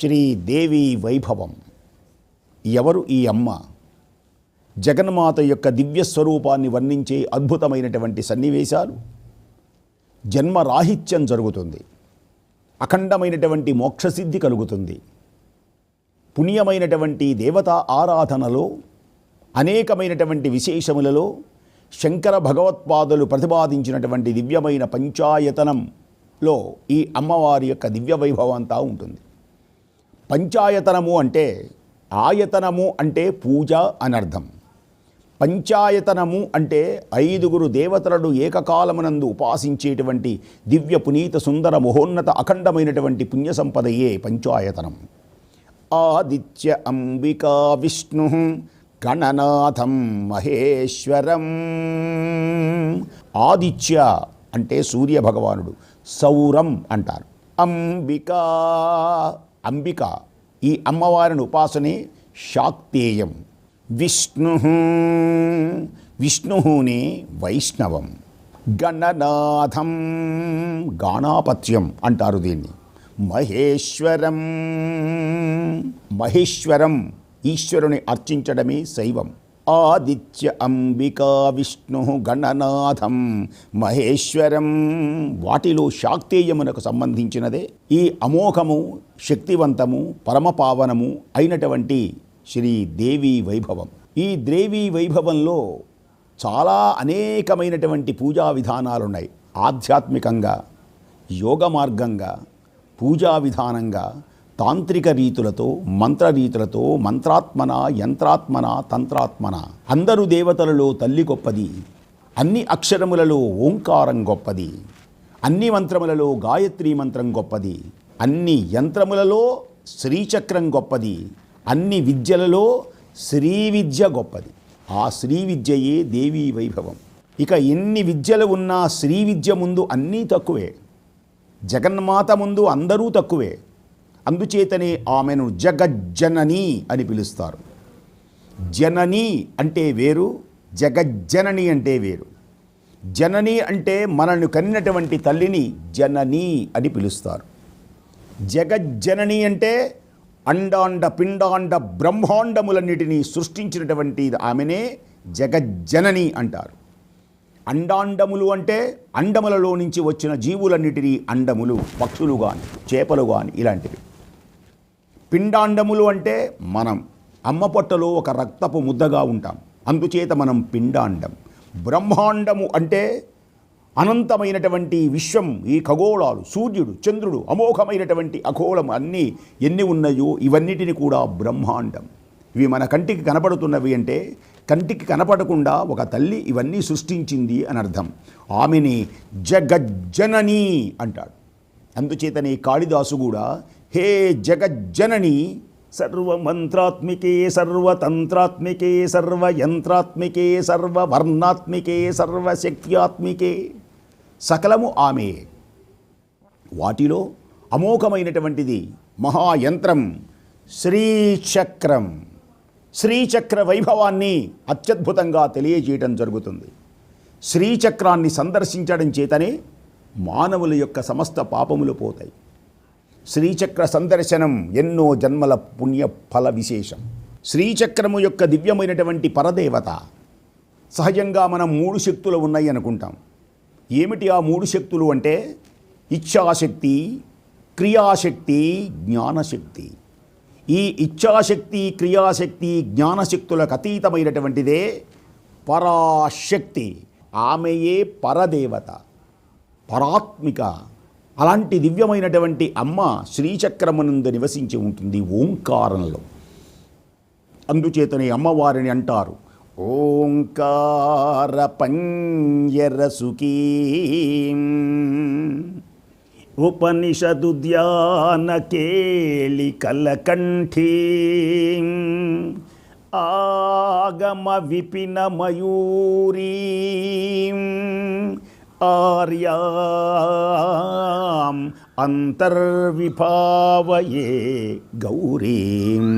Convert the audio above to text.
శ్రీదేవి వైభవం. ఎవరు ఈ అమ్మ? జగన్మాత యొక్క దివ్య స్వరూపాన్ని వర్ణించే అద్భుతమైనటువంటి సన్నివేశాలు. జన్మరాహిత్యం జరుగుతుంది. అఖండమైనటువంటి మోక్షసిద్ధి కలుగుతుంది. పుణ్యమైనటువంటి దేవతా ఆరాధనలో అనేకమైనటువంటి విశేషములలో శంకర భగవత్పాదులు ప్రతిపాదించినటువంటి దివ్యమైన పంచాయతనంలో ఈ అమ్మవారి యొక్క దివ్య వైభవం అంతా ఉంటుంది. పంచాయతనము అంటే ఆయతనము అంటే పూజ అనర్థం. పంచాయతనము అంటే ఐదుగురు దేవతలను ఏకకాలమునందు ఉపాసించేటువంటి దివ్య పునీత సుందర మహోన్నత అఖండమైనటువంటి పుణ్య సంపదయే పంచాయతనం. ఆదిత్య అంబికా విష్ణు గణనాథం మహేశ్వరం. ఆదిత్య అంటే సూర్య భగవానుడు సౌరం అంటారు. అంబికా అంబిక. ఈ అమ్మవారిని ఉపాసనే శాక్తేయం. విష్ణు విష్ణుని వైష్ణవం. గణనాథం గాణాపత్యం అంటారు దీన్ని. మహేశ్వరం మహేశ్వరం ఈశ్వరుని అర్చించడమే శైవం. ఆదిత్య అంబికా విష్ణు గణనాథం మహేశ్వరం. వాటిలో శాక్తేయమునకు సంబంధించినదే ఈ అమోఘము శక్తివంతము పరమపావనము అయినటువంటి శ్రీ దేవి వైభవం. ఈ దేవి వైభవంలో చాలా అనేకమైనటువంటి పూజా విధానాలు ఉన్నాయి ఆధ్యాత్మికంగా యోగ మార్గంగా పూజా విధానంగా తాంత్రిక రీతులతో మంత్ర రీతులతో మంత్రాత్మన యంత్రాత్మన తంత్రాత్మన అందరు దేవతలలో తల్లి గొప్పది అన్ని అక్షరములలో ఓంకారం గొప్పది అన్ని మంత్రములలో గాయత్రి మంత్రం గొప్పది అన్ని యంత్రములలో శ్రీచక్రం గొప్పది అన్ని విద్యలలో శ్రీ విద్య గొప్పది. ఆ శ్రీ విద్యయే దేవీ వైభవం. ఇక ఎన్ని విద్యలు ఉన్నా శ్రీ విద్య ముందు అన్నీ తక్కువే. జగన్మాత ముందు అందరూ తక్కువే. అందుచేతనే ఆమెను జగజ్జనని అని పిలుస్తారు. జనని అంటే వేరు జగజ్జనని అంటే వేరు. జనని అంటే మనను కన్నటువంటి తల్లిని జనని అని పిలుస్తారు. జగజ్జనని అంటే అండాండ పిండాండ బ్రహ్మాండములన్నిటినీ సృష్టించినటువంటి ఆమెనే జగజ్జనని అంటారు. అండాండములు అంటే అండములలో నుంచి వచ్చిన జీవులన్నిటినీ అండములు పక్షులు కానీ చేపలు కానీ ఇలాంటివి. పిండాండములు అంటే మనం అమ్మ పొట్టలో ఒక రక్తపు ముద్దగా ఉంటాం. అందుచేత మనం పిండాండం. బ్రహ్మాండము అంటే అనంతమైనటువంటి విశ్వం ఈ ఖగోళాలు సూర్యుడు చంద్రుడు అమోఘమైనటువంటి అఖోళం అన్నీ ఎన్ని ఉన్నాయో ఇవన్నిటిని కూడా బ్రహ్మాండం. ఇవి మన కంటికి కనపడుతున్నవి అంటే కంటికి కనపడకుండా ఒక తల్లి ఇవన్నీ సృష్టించింది అని అర్థం. ఆమెని జగజ్జనని అంటాడు. అందుచేతనే కాళిదాసు కూడా హే జగజ్జనని సర్వమంత్రాత్మికే సర్వతంత్రాత్మికే సర్వయంత్రాత్మికే సర్వవర్ణాత్మికే సర్వశక్త్యాత్మికే. సకలము ఆమె. వాటిలో అమోఘమైనటువంటిది మహాయంత్రం శ్రీచక్రం. శ్రీచక్ర వైభవాన్ని అత్యద్భుతంగా తెలియజేయటం జరుగుతుంది. శ్రీచక్రాన్ని సందర్శించడం చేతనే మానవుల యొక్క సమస్త పాపములు పోతాయి. శ్రీచక్ర సందర్శనం ఎన్నో జన్మల పుణ్య ఫల విశేషం. శ్రీచక్రము యొక్క దివ్యమైనటువంటి పరదేవత. సహజంగా మనం మూడు శక్తులు ఉన్నాయి అనుకుంటాం. ఏమిటి ఆ మూడు శక్తులు అంటే ఇచ్ఛాశక్తి క్రియాశక్తి జ్ఞానశక్తి. ఈ ఇచ్ఛాశక్తి క్రియాశక్తి జ్ఞానశక్తులకు అతీతమైనటువంటిదే పరాశక్తి. ఆమెయే పరదేవత. పరాత్మిక అలాంటి దివ్యమైనటువంటి అమ్మ శ్రీచక్రమునందు నివసించి ఉంటుంది ఓంకారంలో. అందుచేతనే అమ్మవారిని అంటారు ఓంకార పంజరసుకీ ఉపనిషదు ధ్యాన కేళి కలకంఠీ ఆగమ విపిన మయూరీ ஆர்யாம் அந்தர்விபாவையே கௌரீம்.